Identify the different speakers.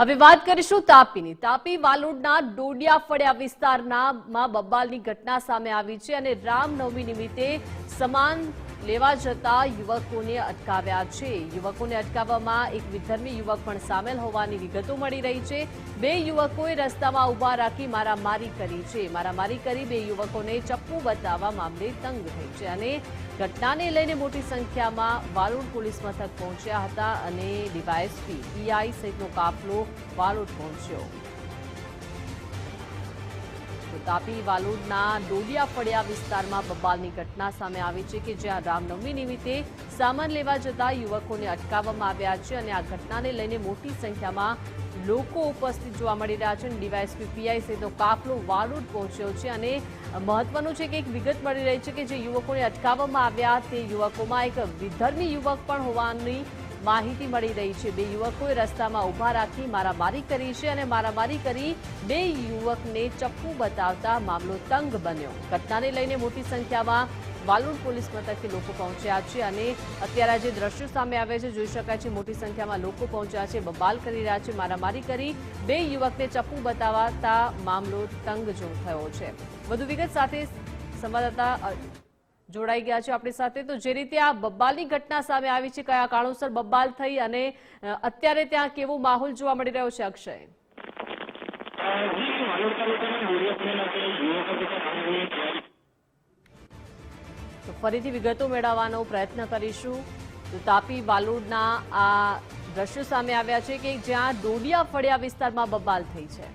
Speaker 1: હવે વાત કરીશું તાપીની. તાપી વાલોડના ડોડિયા ફળિયા વિસ્તારના માં ઘટના સામે આવી છે અને રામનવમી નિમિત્તે સમાન લેવા જતા યુવકોને અટકાવ્યા છે. યુવકોને અટકાવવામાં એક વિધર્મી યુવક પણ સામેલ હોવાની વિગતો મળી રહી છે. બે યુવકોએ રસ્તામાં ઊભા રાખી મારામારી કરી છે. મારામારી કરી બે યુવકોને ચપ્પુ બતાવવા મામલે તંગ થઈ છે અને ઘટનાને લઈને મોટી સંખ્યામાં વાલોડ પોલીસ મથક પહોંચ્યા હતા અને ડીવાયએસપી પીઆઈ સહિતનો કાફલો વાલોડ પહોંચ્યો. તો તાપી વાલોડના ડોડિયા ફળિયા વિસ્તારમાં બબાલની ઘટના સામે આવી છે કે જ્યાં રામનવમી નિમિત્તે સામાન લેવા જતા યુવકોને અટકાવવામાં આવ્યા છે અને આ ઘટનાને લઈને મોટી સંખ્યામાં લોકો ઉપસ્થિત જોવા મળી રહ્યા છે અને ડીવાયએસપી પીઆઈ સહિતનો કાફલો વાલોડ પહોંચ્યો છે અને મહત્વનું છે કે એક વિગત મળી રહી છે કે જે યુવકોને અટકાવવામાં આવ્યા તે યુવકોમાં એક વિધર્મી યુવક પણ હોવાની માહિતી મળી રહી છે. બે યુવકોએ રસ્તામાં ઊભા રાખી મારામારી કરી છે અને મારામારી કરી બે યુવકને ચપ્પુ બતાવતા મામલો તંગ બન્યો. ઘટનાને લઈને મોટી સંખ્યામાં વાલુડ પોલીસ મથકે લોકો પહોંચ્યા છે અને અત્યારે જે દ્રશ્યો સામે આવે છે, જોઈ શકાય છે મોટી સંખ્યામાં લોકો પહોંચ્યા છે, બબાલ કરી રહ્યા છે, મારામારી કરી બે યુવકને ચપ્પુ બતાવતા મામલો તંગ જો થયો છે. વધુ વિગત સાથે સંવાદદાતા જોડાઈ ગયા છે આપણી સાથે. તો જે રીતે આ બબ્બાલની ઘટના સામે આવી છે, કયા કારણોસર બબ્બાલ થઈ અને અત્યારે ત્યાં કેવો માહોલ જોવા મળી રહ્યો છે, અક્ષય? તો ફરીથી વિગતો મેળવવાનો પ્રયત્ન કરીશું. તો તાપી વાલોડના આ દ્રશ્યો સામે આવ્યા છે કે જ્યાં ડોડિયા ફળિયા વિસ્તારમાં બબાલ થઈ છે.